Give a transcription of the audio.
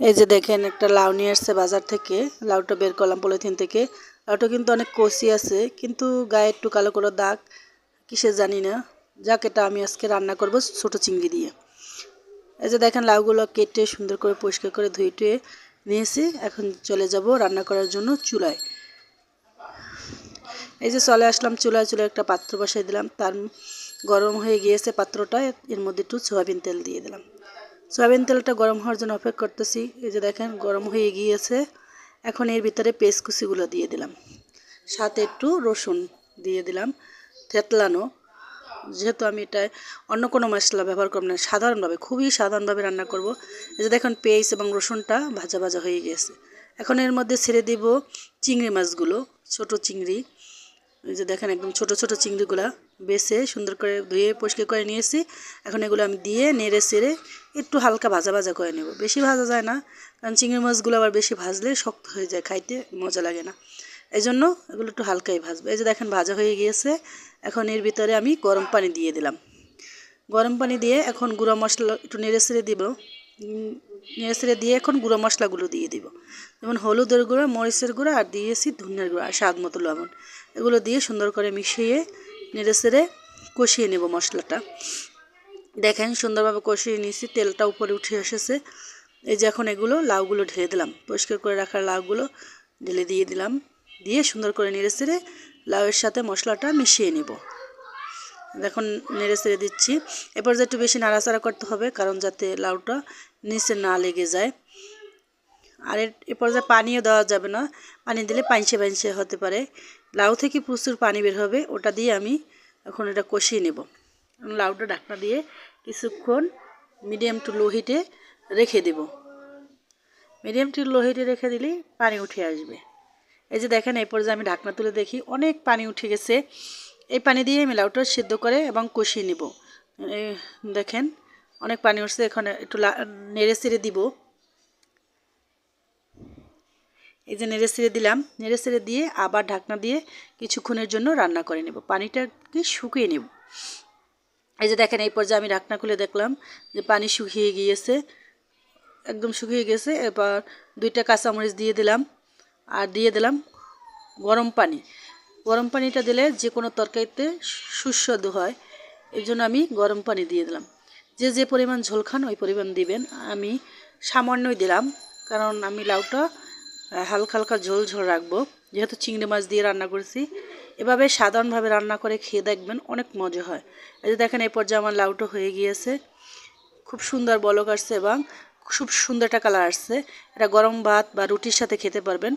এই যে দেখেন, একটা লাউ নিয়ে আসছে বাজার থেকে। লাউটা বের করলাম পলিথিন থেকে। লাউটা কিন্তু অনেক কষি আছে, কিন্তু গায়ে একটু কালো কালো দাগ কিসে জানি না। যাক, এটা আমি আজকে রান্না করব ছোটো চিংড়ি দিয়ে। এই যে দেখেন, লাউগুলো কেটে সুন্দর করে পরিষ্কার করে ধুয়ে টুয়ে নিয়েছি। এখন চলে যাব রান্না করার জন্য চুলায়। এই যে চলে আসলাম চুলায় চুলায় একটা পাত্র বসাই দিলাম। তার গরম হয়ে গিয়েছে পাত্রটা, এর মধ্যে একটু সয়াবিন তেল দিয়ে দিলাম। সয়াবিন তেলটা গরম হওয়ার জন্য অপেক্ষা করতেছি। এই যে দেখেন, গরম হয়ে গিয়েছে। এখন এর ভিতরে পেস্ট কুচিগুলো দিয়ে দিলাম। সাথে একটু রসুন দিয়ে দিলাম। থেতলানো। যেহেতু আমি এটা অন্য কোনো মশলা ব্যবহার করব না, সাধারণভাবে, খুবই সাধারণভাবে রান্না করব। এই যে দেখুন পেঁয়াজ এবং রসুনটা ভাজা ভাজা হয়ে গিয়েছে। এখন এর মধ্যে ছেড়ে দিব চিংড়ি মাছগুলো, ছোট চিংড়ি। এই যে দেখেন একদম ছোট ছোট চিংড়িগুলা বেছে সুন্দর করে ধুয়ে পরিষ্কার করে নিয়েছি এখন এগুলো আমি দিয়ে নেড়ে চেড়ে একটু হালকা ভাজা ভাজা করে নেব। বেশি ভাজা যায় না, কারণ চিংড়ি মাছগুলো আবার বেশি ভাজলে শক্ত হয়ে যায়, খাইতে মজা লাগে না। এই জন্য এগুলো একটু হালকাই ভাজবো। এই যে দেখেন ভাজা হয়ে গিয়েছে, এখন এর ভিতরে আমি গরম পানি দিয়ে দিলাম। গরম পানি দিয়ে এখন গুঁড়ো মশলা একটু নেড়ে ছেড়ে দিব। নেড়ে দিয়ে এখন গুঁড়ো মশলাগুলো দিয়ে দিব। যেমন হলুদের গুঁড়ো, মরিচের গুঁড়ো আর দিয়েছি ধনিয়ার গুঁড়ো আর স্বাদ মতো লবণ। এগুলো দিয়ে সুন্দর করে মিশিয়ে নেড়ে ছেড়ে কষিয়ে নেব মশলাটা। দেখেন সুন্দরভাবে কষিয়ে নিয়েছি, তেলটা উপরে উঠে এসেছে। এই যে এখন এগুলো লাউগুলো ঢেলে দিলাম। পরিষ্কার করে রাখার লাউগুলো ঢেলে দিয়ে দিলাম। দিয়ে সুন্দর করে নেড়ে ছেড়ে লাউয়ের সাথে মশলাটা মিশিয়ে নেব। দেখুন, নেড়ে ছেড়ে দিচ্ছি। এরপর যে একটু বেশি নাড়াচাড়া করতে হবে, কারণ যাতে লাউটা নিচে না লেগে যায়। আর এ পর্যায়ে পানিও দেওয়া যাবে না, পানি দিলে পাইনসে পাইনসে হতে পারে। লাউ থেকে প্রচুর পানি বের হবে, ওটা দিয়ে আমি এখন এটা কষিয়ে নেব। লাউটা ঢাকনা দিয়ে কিছুক্ষণ মিডিয়াম টু লো হিটে রেখে দেব। মিডিয়াম টু লো হিটে রেখে দিলেই পানি উঠে আসবে। এই যে দেখেন এই পর্যায়ে আমি ঢাকনা তুলে দেখি, অনেক পানি উঠে গেছে। এই পানি দিয়ে আমি লাউটা সিদ্ধ করে এবং কষিয়ে নিব। দেখেন, অনেক পানি উঠছে, এখানে একটু নেড়ে চেড়ে দিব। এই যে নেড়ে ছেড়ে দিলাম, নেড়ে ছেড়ে দিয়ে আবার ঢাকনা দিয়ে কিছুক্ষণের জন্য রান্না করে নেব। পানিটাকে শুকিয়ে নেব? এই যে দেখেন, এই পর্যায়ে আমি ঢাকনা খুলে দেখলাম যে পানি শুকিয়ে গিয়েছে, একদম শুকিয়ে গেছে এবার দুইটা কাঁচামরিচ দিয়ে দিলাম, আর দিয়ে দিলাম গরম পানি। গরম পানিটা দিলে যে কোনো তরকারিতে সুস্বাদু হয়। এই জন্য আমি গরম পানি দিয়ে দিলাম। যে যে পরিমাণ ঝোল খান, ওই পরিমাণ দিবেন। আমি সামান্যই দিলাম, কারণ আমি লাউটা হালকা হালকা ঝোল ঝোল রাখব। যেহেতু চিংড়ি মাছ দিয়ে রান্না করেছি, এভাবে সাধারণভাবে রান্না করে খেয়ে দেখবেন অনেক মজা হয়। এই যে দেখেন, এই পর্যায়ে আমার লাউটা হয়ে গিয়েছে। খুব সুন্দর বলক আসছে এবং খুব সুন্দর একটা কালার আসছে। এটা গরম ভাত বা রুটির সাথে খেতে পারবেন।